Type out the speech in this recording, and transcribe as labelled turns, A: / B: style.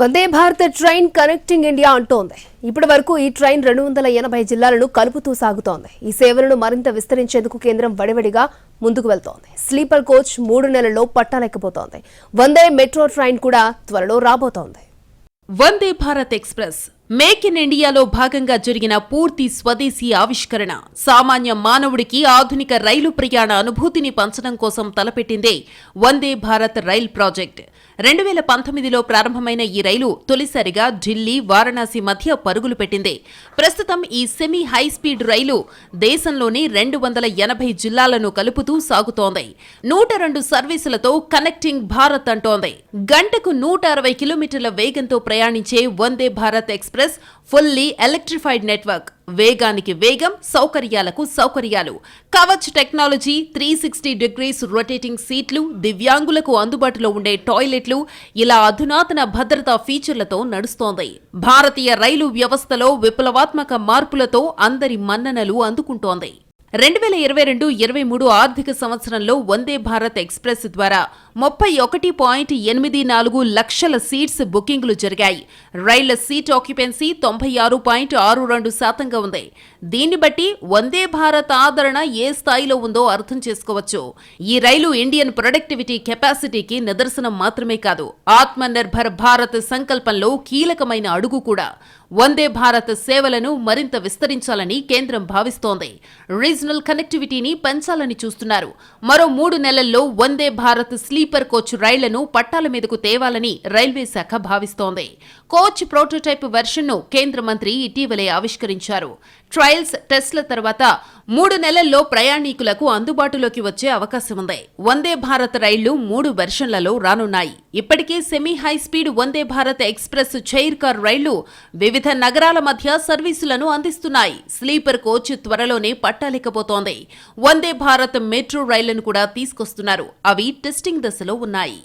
A: Vande Bharat train connecting India అంటోంది. ఇప్పటి వరకు ఈ ట్రైన్ రెండు వందల ఎనభై జిల్లాలను కలుపుతూ సాగుతోంది. ఈ సేవలను మరింత విస్తరించేందుకు కేంద్రం వడివడిగా ముందుకు వెళ్తోంది. స్లీపర్ కోచ్ మూడు నెలల్లో పట్టాలెక్కబోతోంది వందే మెట్రో ట్రైన్ కూడా త్వరలో రాబోతోంది.
B: Vande Bharat express make in ఇండియాలో భాగంగా జరిగిన పూర్తి స్వదేశీ ఆవిష్కరణ. సామాన్య మానవుడికి ఆధునిక రైలు ప్రయాణ అనుభూతిని పంచడం కోసం తలపెట్టిందే వందే భారత్ రైల్ ప్రాజెక్ట్. రెండు వేల పంతొమ్మిదిలో ప్రారంభమైన ఈ రైలు తొలిసారిగా ఢిల్లీ వారణాసి మధ్య పరుగులు పెట్టింది. ప్రస్తుతం ఈ సెమీ హై స్పీడ్ రైలు దేశంలోని రెండు వందల ఎనభై జిల్లాలను కలుపుతూ సాగుతోంది. నూట రెండు సర్వీసులతో కనెక్టింగ్ భారత్ అంటోంది. గంటకు నూట అరవై కిలోమీటర్ల వేగంతో ప్రయాణించే Vande Bharat express fully electrified network. వేగానికి వేగం సౌకర్యాలకు సౌకర్యాలు. Kavach technology three sixty degrees rotating సీట్లు దివ్యాంగులకు అందుబాటులో ఉండే టాయిలెట్లు ఇలా అధునాతన భద్రతా ఫీచర్లతో నడుస్తోంది. భారతీయ రైలు వ్యవస్థలో విప్లవాత్మక మార్పులతో అందరి మన్ననలు అందుకుంటోంది. రెండు వేల ఇరవై రెండు ఇరవై మూడు ఆర్థిక సంవత్సరంలో వందే భారత్ ఎక్స్ప్రెస్ ద్వారా ముప్పై ఒకటి పాయింట్ ఎనిమిది నాలుగు లక్షల సీట్స్ బుకింగ్లు జరిగాయి. రైళ్ళ సీట్ ఆక్యుపెన్సీ తొంభై ఆరు పాయింట్ ఆరు రెండు శాతంగా ఉంది. దీన్ని బట్టి వందే భారత్ ఆదరణ ఏ స్థాయిలో ఉందో అర్థం చేసుకోవచ్చు. ఈ రైలు ఇండియన్ ప్రొడక్టివిటీ కెపాసిటీకి నిదర్శనం మాత్రమే కాదు. ఆత్మ నిర్భర్ భారత్ సంకల్పంలో కీలకమైన అడుగు కూడా. వందే భారత్ సేవలను మరింత విస్తరించాలని కేంద్రం భావిస్తోంది. రీజనల్ కనెక్టివిటీని పెంచాలని చూస్తున్నారు. మరో మూడు నెలల్లో వందే భారత్ స్లీపర్ కోచ్ రైళ్ళను పట్టాల మీదకు తేవాలని రైల్వే శాఖ భావిస్తోంది. కోచ్ ప్రోటోటైప్ వెర్షన్ను కేంద్ర మంత్రి ఇటీవలే ఆవిష్కరించారు. ట్రయల్స్ టెస్ట్ల తర్వాత మూడు నెలల్లో ప్రయాణికులకు అందుబాటులోకి వచ్చే అవకాశం ఉంది. వందే భారత్ రైళ్ళు మూడు వెర్షన్లలో రానున్నాయి. ఇప్పటికే semi high speed Vande Bharat express chair car రైళ్ళు వివిధ నగరాల మధ్య సర్వీసులను అందిస్తున్నాయి. స్లీపర్ కోచ్ త్వరలోనే పట్టాలేకపోతోంది. వందే భారత్ మెట్రో రైళ్ళను కూడా తీసుకొస్తున్నారు. అవి టెస్టింగ్ దశలో ఉన్నాయి.